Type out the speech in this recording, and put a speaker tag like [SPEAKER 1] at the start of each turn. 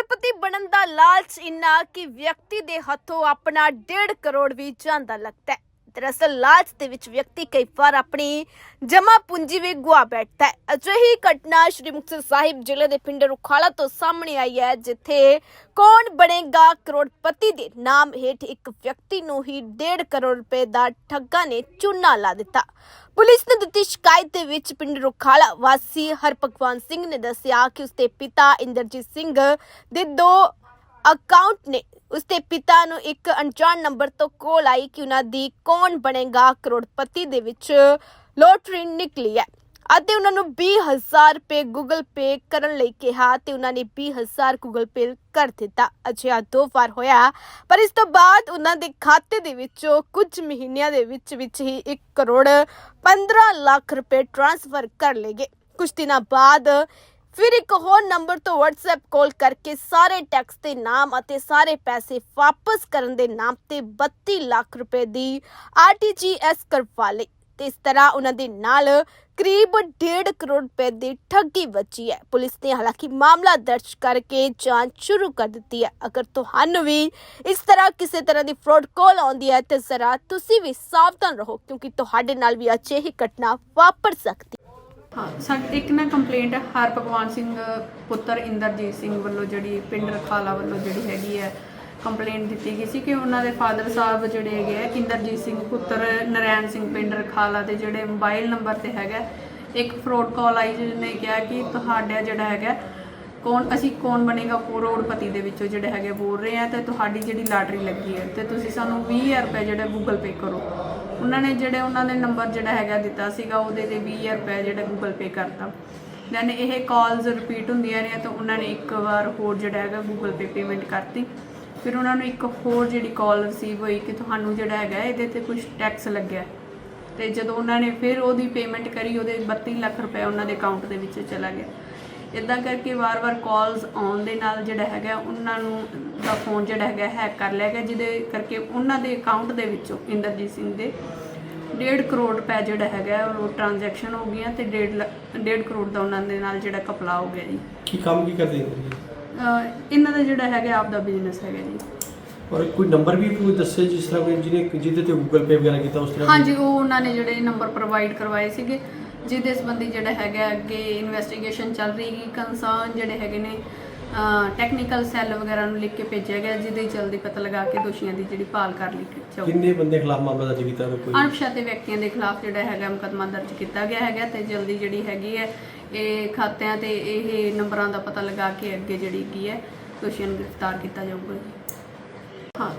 [SPEAKER 1] ਕਰੋੜਪਤੀ ਬਣਨ ਦਾ ਲਾਲਚ ਇੰਨਾ ਕਿ ਵਿਅਕਤੀ ਦੇ ਹੱਥੋਂ ਆਪਣਾ 1.5 ਕਰੋੜ ਵੀ ਜਾਂਦਾ ਲੱਗਦਾ ਹੈ। ਦਰਅਸਲ ਲਾਲਚ ਦੇ ਵਿੱਚ ਵਿਅਕਤੀ ਕਈ ਵਾਰ ਆਪਣੀ ਜਮਾ ਪੂੰਜੀ ਵੀ ਗੁਆ ਬੈਠਦਾ ਹੈ। ਅਜਿਹੀ ਘਟਨਾ ਸ਼੍ਰੀ ਮੁਕਤਸਰ ਸਾਹਿਬ ਜ਼ਿਲ੍ਹੇ ਦੇ ਪਿੰਡ ਰੁਖਾਲਾ ਤੋਂ ਸਾਹਮਣੇ ਆਈ ਹੈ, ਜਿੱਥੇ ਕੌਣ ਬਣੇਗਾ ਕਰੋੜਪਤੀ ਦੇ ਨਾਮ ਹੇਠ ਇੱਕ ਵਿਅਕਤੀ ਨੂੰ ਹੀ 1.5 ਕਰੋੜ ਰੁਪਏ ਦਾ ਠੱਗਾ ਨੇ ਚੂਨਾ ਲਾ ਦਿੱਤਾ। ਪੁਲਿਸ ਨੇ ਦਿੱਤੀ ਸ਼ਿਕਾਇਤ ਦੇ ਵਿੱਚ ਪਿੰਡ ਰੁਖਾਲਾ ਵਾਸੀ ਹਰਪਕਵਾਨ ਸਿੰਘ ਨੇ ਦੱਸਿਆ ਕਿ ਉਸਦੇ ਪਿਤਾ ਇੰਦਰਜੀਤ ਸਿੰਘ ਦੇ ਦੋ ਅਕਾਊਂਟ ਨੇ ਉਸਦੇ ਪਿਤਾ ਨੂੰ ਇੱਕ ਅਣਜਾਣ ਨੰਬਰ ਤੋਂ ਕਾਲ ਆਈ ਕਿ ਉਹਨਾਂ ਦੀ ਕੌਣ ਬਣੇਗਾ ਕਰੋੜਪਤੀ ਦੇ ਵਿੱਚ ਲੋਟਰੀ ਨਿਕਲੀ ਹੈ। ਅਤੇ ਉਹਨਾਂ ਨੂੰ 20000 ਰੁਪਏ ਗੂਗਲ ਪੇ ਕਰਨ ਲਈ ਕਿਹਾ ਤੇ ਉਹਨਾਂ ਨੇ 20000 ਗੂਗਲ ਪੇ ਕਰ ਦਿੱਤਾ। ਅਜਿਹਾ ਦੋ ਵਾਰ ਹੋਇਆ, ਪਰ ਇਸ ਤੋਂ ਬਾਅਦ ਉਹਨਾਂ ਦੇ ਖਾਤੇ ਦੇ ਵਿੱਚੋਂ ਕੁਝ ਮਹੀਨਿਆਂ ਦੇ ਵਿੱਚ ਵਿੱਚ ਹੀ 1 ਕਰੋੜ 15 ਲੱਖ ਰੁਪਏ ਟ੍ਰਾਂਸਫਰ ਕਰ ਲਏ ਗਏ। ਕੁਝ ਦਿਨਾਂ ਬਾਅਦ ਫਿਰ ਇੱਕ ਹੋਰ ਨੰਬਰ ਤੋਂ WhatsApp ਕਾਲ ਕਰਕੇ ਸਾਰੇ ਟੈਕਸ ਦੇ ਨਾਮ ਅਤੇ ਸਾਰੇ ਪੈਸੇ ਵਾਪਸ ਕਰਨ ਦੇ ਨਾਮ ਤੇ 32 ਲੱਖ ਰੁਪਏ ਦੀ RTGS ਕਰਵਾ ਲਈ। ਤੇ ਇਸ ਤਰ੍ਹਾਂ ਉਹਨਾਂ ਦੇ ਨਾਲ ਕਰੀਬ 1.5 ਕਰੋੜ ਰੁਪਏ ਦੀ ਠੱਗੀ ਬਚੀ ਹੈ। ਪੁਲਿਸ ਨੇ ਹਾਲਾਂਕਿ ਮਾਮਲਾ ਦਰਜ ਕਰਕੇ ਜਾਂਚ ਸ਼ੁਰੂ ਕਰ ਦਿੱਤੀ ਹੈ। ਅਗਰ ਤੁਹਾਨੂੰ ਵੀ ਇਸ ਤਰ੍ਹਾਂ ਕਿਸੇ ਤਰ੍ਹਾਂ ਦੀ ਫਰਾਡ ਕਾਲ ਆਉਂਦੀ ਹੈ, ਤੇ ਜ਼ਰਾ ਤੁਸੀਂ ਵੀ ਸਾਵਧਾਨ ਰਹੋ, ਕਿਉਂਕਿ ਤੁਹਾਡੇ ਨਾਲ ਵੀ ਅਜਿਹੀ ਘਟਨਾ ਵਾਪਰ ਸਕਦੀ ਹਾਂ
[SPEAKER 2] ਸਾਡੀ ਇੱਕ ਨਾ ਕੰਪਲੇਂਟ ਹਰ ਭਗਵਾਨ ਸਿੰਘ, ਪੁੱਤਰ ਇੰਦਰਜੀਤ ਸਿੰਘ ਵੱਲੋਂ ਜਿਹੜੀ ਪਿੰਡ ਰਖਾਲਾ ਵੱਲੋਂ ਜਿਹੜੀ ਹੈਗੀ ਹੈ ਕੰਪਲੇਂਟ ਦਿੱਤੀ ਗਈ ਸੀ ਕਿ ਉਹਨਾਂ ਦੇ ਫਾਦਰ ਸਾਹਿਬ ਜਿਹੜੇ ਹੈਗੇ ਆ, ਇੰਦਰਜੀਤ ਸਿੰਘ, ਪੁੱਤਰ ਨਰੈਣ ਸਿੰਘ ਪਿੰਡ ਰਖਾਲਾ ਦੇ ਜਿਹੜੇ ਮੋਬਾਈਲ ਨੰਬਰ ਤੇ ਹੈਗਾ, ਇੱਕ ਫਰੋਡ ਕਾਲ ਆਈ ਜਿਹਨੇ ਕਿਹਾ ਕਿ ਤੁਹਾਡਾ ਜਿਹੜਾ ਹੈਗਾ ਕੌਣ, ਅਸੀਂ ਕੌਣ ਬਣੇਗਾ ਕਰੋੜਪਤੀ ਦੇ ਵਿੱਚੋਂ ਜਿਹੜੇ ਹੈਗੇ ਬੋਲ ਰਹੇ ਆ ਤੇ ਤੁਹਾਡੀ ਜਿਹੜੀ ਲਾਟਰੀ ਲੱਗੀ ਹੈ ਤੇ ਤੁਸੀਂ ਸਾਨੂੰ 20000 ਰੁਪਏ ਜਿਹੜਾ ਗੂਗਲ ਪੇ ਕਰੋ। ਉਹਨਾਂ ਨੇ ਜਿਹੜੇ ਉਹਨਾਂ ਨੇ ਨੰਬਰ ਜਿਹੜਾ ਹੈਗਾ ਦਿੱਤਾ ਸੀਗਾ, ਉਹਦੇ ਤੇ 20000 ਰੁਪਏ ਜਿਹੜਾ ਗੂਗਲ ਪੇ ਕਰਤਾ। ਦੈਨ ਇਹ ਕਾਲਸ ਰਿਪੀਟ ਹੁੰਦੀਆਂ ਰਹੀਆਂ ਤਾਂ ਉਹਨਾਂ ਨੇ ਇੱਕ ਵਾਰ ਹੋਰ ਜਿਹੜਾ ਹੈਗਾ ਗੂਗਲ ਪੇ ਪੇਮੈਂਟ ਕਰਤੀ। ਫਿਰ ਉਹਨਾਂ ਨੂੰ ਇੱਕ ਹੋਰ ਜਿਹੜੀ ਕਾਲ ਰਿਸੀਵ ਹੋਈ ਕਿ ਤੁਹਾਨੂੰ ਜਿਹੜਾ ਹੈਗਾ ਇਹਦੇ ਤੇ ਕੁਝ ਟੈਕਸ ਲੱਗਿਆ। ਤੇ ਜਦੋਂ ਉਹਨਾਂ ਨੇ ਫਿਰ ਉਹਦੀ ਪੇਮੈਂਟ ਕਰੀ, ਉਹਦੇ 32 ਲੱਖ ਰੁਪਏ ਉਹਨਾਂ ਦੇ ਅਕਾਊਂਟ ਦੇ ਵਿੱਚ ਚਲਾ ਗਿਆ। ਇਦਾਂ ਕਰਕੇ ਵਾਰ-ਵਾਰ ਕਾਲਸ ਆਉਣ ਦੇ ਨਾਲ ਜਿਹੜਾ ਹੈਗਾ ਉਹਨਾਂ ਨੂੰ ਦਾ ਫੋਨ ਜਿਹੜਾ ਹੈਗਾ ਹੈਕ ਕਰ ਲਿਆ ਗਿਆ ਜਿਹਦੇ ਕਰਕੇ ਉਹਨਾਂ ਦੇ ਅਕਾਊਂਟ ਦੇ ਵਿੱਚੋਂ ਇੰਦਰਜੀਤ ਸਿੰਘ ਦੇ 1.5 ਕਰੋੜ ਰੁਪਏ ਜਿਹੜਾ ਹੈਗਾ ਉਹ ਟ੍ਰਾਂਜੈਕਸ਼ਨ ਹੋ ਗਈਆਂ ਤੇ 1.5 1.5 ਕਰੋੜ ਦਾ ਉਹਨਾਂ ਦੇ ਨਾਲ ਜਿਹੜਾ ਕਪਲਾ ਹੋ ਗਿਆ ਜੀ।
[SPEAKER 3] ਕੀ ਕੰਮ ਕੀ ਕਰਦੇ
[SPEAKER 2] ਅਹ ਇਹਨਾਂ ਦਾ ਜਿਹੜਾ ਹੈਗਾ ਆਪਦਾ ਬਿਜ਼ਨਸ ਹੈਗਾ ਜੀ।
[SPEAKER 3] ਔਰ ਕੋਈ ਨੰਬਰ ਵੀ ਕੋਈ ਦੱਸੇ ਜਿਸ ਤਰ੍ਹਾਂ ਕੋਈ ਜਿਹਨੇ ਜਿਹਦੇ ਤੇ ਗੂਗਲ ਪੇ ਵਗੈਰਾ ਕੀਤਾ ਉਸ ਤਰ੍ਹਾਂ
[SPEAKER 2] ਹਾਂਜੀ ਉਹ ਉਹਨਾਂ ਨੇ ਜਿਹੜੇ ਨੰਬਰ ਪ੍ਰੋਵਾਈਡ ਕਰਵਾਏ ਸੀਗੇ। ਜਿਹਦੇ ਸੰਬੰਧੀ ਜਿਹੜਾ ਹੈਗਾ ਅੱਗੇ ਇਨਵੈਸਟੀਗੇਸ਼ਨ ਚੱਲ ਰਹੀ ਹੈ ਕੰਸਰਨ ਜਿਹੜੇ ਹੈਗੇ ਨੇ ਟੈਕਨੀਕਲ ਸੈੱਲ ਵਗੈਰਾ ਨੂੰ ਲਿਖ ਕੇ ਭੇਜਿਆ ਗਿਆ ਜਿਹਦੇ ਜਲਦੀ ਪਤਾ ਲਗਾ ਕੇ ਦੋਸ਼ੀਆਂ ਦੀ ਜਿਹੜੀ ਭਾਲ ਕਰ ਲਈ ਜਾਊਗੀ
[SPEAKER 3] ਕਿੰਨੇ ਬੰਦੇ ਖਿਲਾਫ ਮਾਮਲਾ ਦਰਜ ਕੀਤਾ ਹੋਇਆ ਕੋਈ?
[SPEAKER 2] ਅਣਪਛਾਤੇ ਵਿਅਕਤੀਆਂ ਦੇ ਖਿਲਾਫ ਜਿਹੜਾ ਹੈਗਾ ਮੁਕੱਦਮਾ ਦਰਜ ਕੀਤਾ ਗਿਆ ਹੈਗਾ ਤੇ ਜਲਦੀ ਜਿਹੜੀ ਹੈਗੀ ਹੈ ਇਹ ਖਾਤਿਆਂ ਤੇ ਇਹ ਨੰਬਰਾਂ ਦਾ ਪਤਾ ਲਗਾ ਕੇ ਅੱਗੇ ਜਿਹੜੀ ਕੀ ਹੈ ਦੋਸ਼ੀਆਂ ਨੂੰ ਗ੍ਰਿਫਤਾਰ ਕੀਤਾ ਜਾਊਗਾ ਹਾਂ